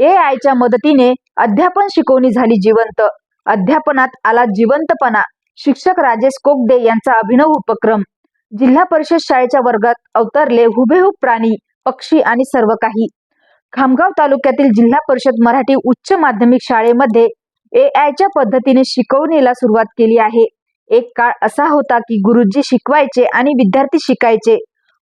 ए आयच्या मदतीने अध्यापन शिकवणी झाली जिवंत. अध्यापनात आला जिवंतपणा. शिक्षक राजेश कोगदे यांचा अभिनव उपक्रम. जिल्हा परिषद शाळेच्या वर्गात अवतरले हुबेहूब प्राणी पक्षी आणि सर्व काही. खामगाव तालुक्यातील जिल्हा परिषद मराठी उच्च माध्यमिक शाळेमध्ये ए आयच्या पद्धतीने शिकवणीला सुरुवात केली आहे. एक काळ असा होता की गुरुजी शिकवायचे आणि विद्यार्थी शिकायचे.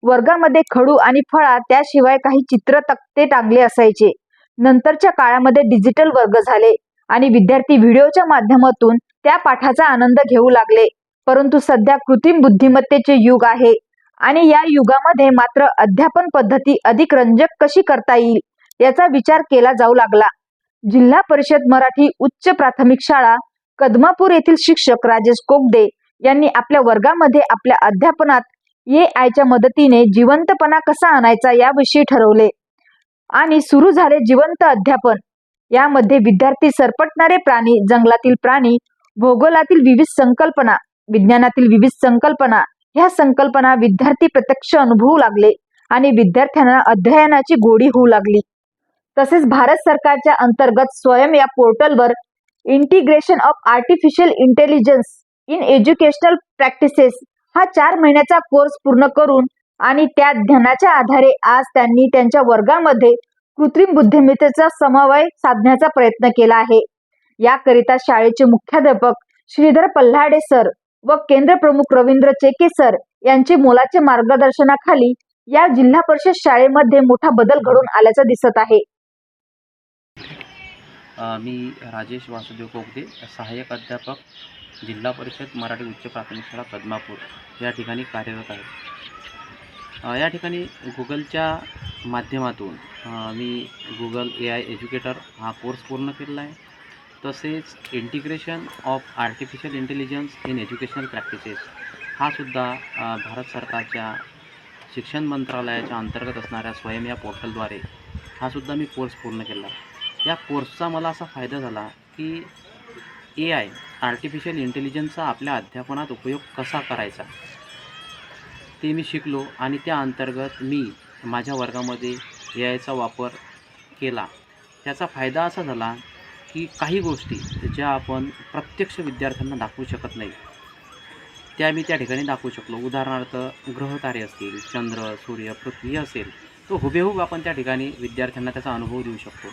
वर्गामध्ये खडू आणि फळा त्याशिवाय काही चित्र तक्ते टांगले असायचे. नंतरच्या काळामध्ये डिजिटल वर्ग झाले आणि विद्यार्थी व्हिडिओच्या माध्यमातून त्या पाठाचा आनंद घेऊ लागले. परंतु सध्या कृत्रिम बुद्धिमत्तेचे युग आहे आणि या युगामध्ये मात्र अध्यापन पद्धती अधिक रंजक कशी करता येईल याचा विचार केला जाऊ लागला. जिल्हा परिषद मराठी उच्च प्राथमिक शाळा कदमापूर येथील शिक्षक राजेश कोगदे यांनी आपल्या वर्गामध्ये आपल्या अध्यापनात ए आयच्या मदतीने जिवंतपणा कसा आणायचा याविषयी ठरवले. आणि सुरू झाले जिवंत अध्यापन. यामध्ये विद्यार्थी सरपटणारे प्राणी जंगलातील प्राणी भूगोलातील विविध संकल्पना विज्ञानातील विविध संकल्पना ह्या संकल्पना विद्यार्थी प्रत्यक्ष अनुभवू लागले आणि विद्यार्थ्यांना अध्ययनाची गोडी होऊ लागली. तसेच भारत सरकारच्या अंतर्गत स्वयं या पोर्टलवर integration of artificial intelligence in educational practices हा चार महिन्याचा कोर्स पूर्ण करून आणि त्या ध्यानाच्या आधारे आज त्यांनी त्यांच्या वर्गामध्ये कृत्रिम बुद्धिमत्तेचा समन्वय साधण्याचा प्रयत्न केला आहे. याकरिता शाळेचे मुख्याध्यापक श्रीधर पल्हाडे सर व केंद्र प्रमुख रवींद्र चेके सर यांचे मोलाचे मार्गदर्शनाखाली या जिल्हा परिषद शाळेमध्ये मोठा बदल घडून आल्याचं दिसत आहे. मी राजेश वासुदेव कोगदे सहाय्यक अध्यापक जिल्हा परिषद मराठी उच्च प्राथमिक शाळा पद्मापूर. या ठिकाणी कार्यरत आहे. या ठिकाणी गुगलच्या माध्यमातून मी गुगल ए आय एज्युकेटर हा कोर्स पूर्ण केलेला आहे. तसेच integration of artificial intelligence in educational practices हा सुद्धा भारत सरकारच्या शिक्षण मंत्रालयाच्या अंतर्गत असणाऱ्या स्वयं या पोर्टलद्वारे हा सुद्धा मी कोर्स पूर्ण केला. आहे या कोर्सचा मला असा फायदा झाला की ए आय आर्टिफिशियल इंटेलिजन्सचा आपल्या अध्यापनात उपयोग कसा करायचा? ते मी शिकलो आणि त्या अंतर्गत मी माझ्या वर्गामध्ये ए आयचा वापर केला. त्याचा फायदा असा झाला की काही गोष्टी ज्या आपण प्रत्यक्ष विद्यार्थ्यांना दाखवू शकत नाही त्या मी त्या ठिकाणी दाखवू शकलो. उदाहरणार्थ ग्रहतारे असतील चंद्र सूर्य पृथ्वी असेल तो हुबेहूब आपण त्या ठिकाणी विद्यार्थ्यांना त्याचा अनुभव देऊ शकतो.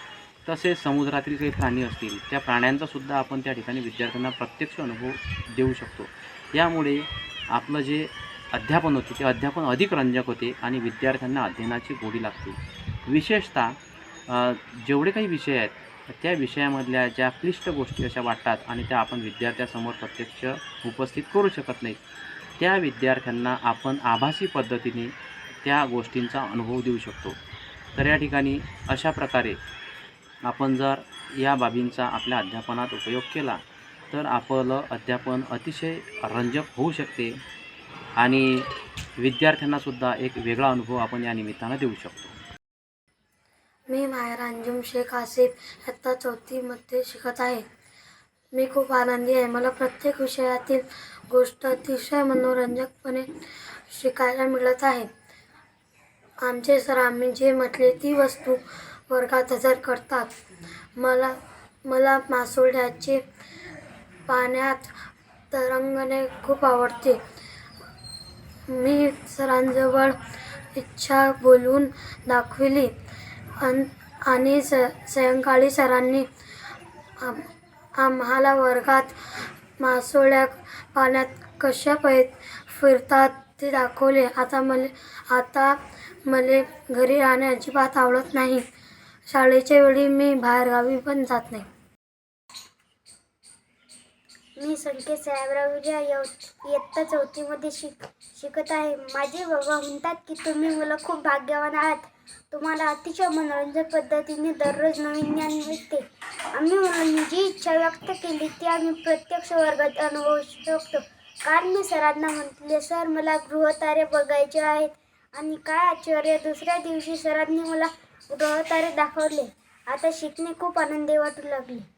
तसेच समुद्रातील काही प्राणी असतील त्या प्राण्यांचासुद्धा आपण त्या ठिकाणी विद्यार्थ्यांना प्रत्यक्ष अनुभव देऊ शकतो. यामुळे आपलं जे अध्यापन होते ते अध्यापन अधिक रंजक होते आणि विद्यार्थ्यांना अध्ययनाची गोडी लागते. विशेषतः जेवढे काही विषय आहेत त्या विषयामधल्या ज्या क्लिष्ट गोष्टी अशा वाटतात आणि त्या आपण विद्यार्थ्यासमोर प्रत्यक्ष उपस्थित करू शकत नाही त्या विद्यार्थ्यांना आपण आभासी पद्धतीने त्या गोष्टींचा अनुभव देऊ शकतो. तर या ठिकाणी अशा प्रकारे आपण जर या बाबींचा आपल्या अध्यापनात उपयोग केला तर आपलं अध्यापन अतिशय रंजक होऊ शकते. आणि विद्यार्थ्यांनासुद्धा एक वेगळा अनुभव आपण या निमित्तानं देऊ शकतो. मी माहेर अंजुम शेख आसिफ इयत्ता चौथीमध्ये शिकत आहे. मी खूप आनंदी आहे. मला प्रत्येक विषयातील गोष्ट अतिशय मनोरंजकपणे शिकायला मिळत आहे. आमचे सर आम्ही जे म्हटले ती वस्तू वर्गात हजर करतात. मला मला मासोळ्याचे पाण्यात तरंगणे खूप आवडते. मी सरांजवळ इच्छा बोलून दाखविली. अन आणि स सायंकाळी सरांनी आम आम्हाला वर्गात मासोळ्या पाण्यात कशा पै फिरतात ते दाखवले. आता मला आता मला घरी राहणे अजिबात आवडत नाही. शाळेच्या वेळी मी बाहेरगावी पण जात नाही. मी संकेत साहेबराव विजया इयत्ता चौथीमध्ये शिक शिकत आहे. माझे बाबा म्हणतात की तुम्ही मुलं खूप भाग्यवान आहात. तुम्हाला अतिशय मनोरंजक पद्धतीने दररोज नवीन ज्ञान मिळते. आम्ही मुलांनी जी इच्छा व्यक्त केली ती आम्ही प्रत्यक्ष वर्गात अनुभवू शकतो. काल मी सरांना म्हटले सर मला गृहतारे बघायचे आहेत आणि काय आश्चर्य दुसऱ्या दिवशी सरांनी मला गृहतारे दाखवले. आता शिकणे खूप आनंदी वाटू लागले.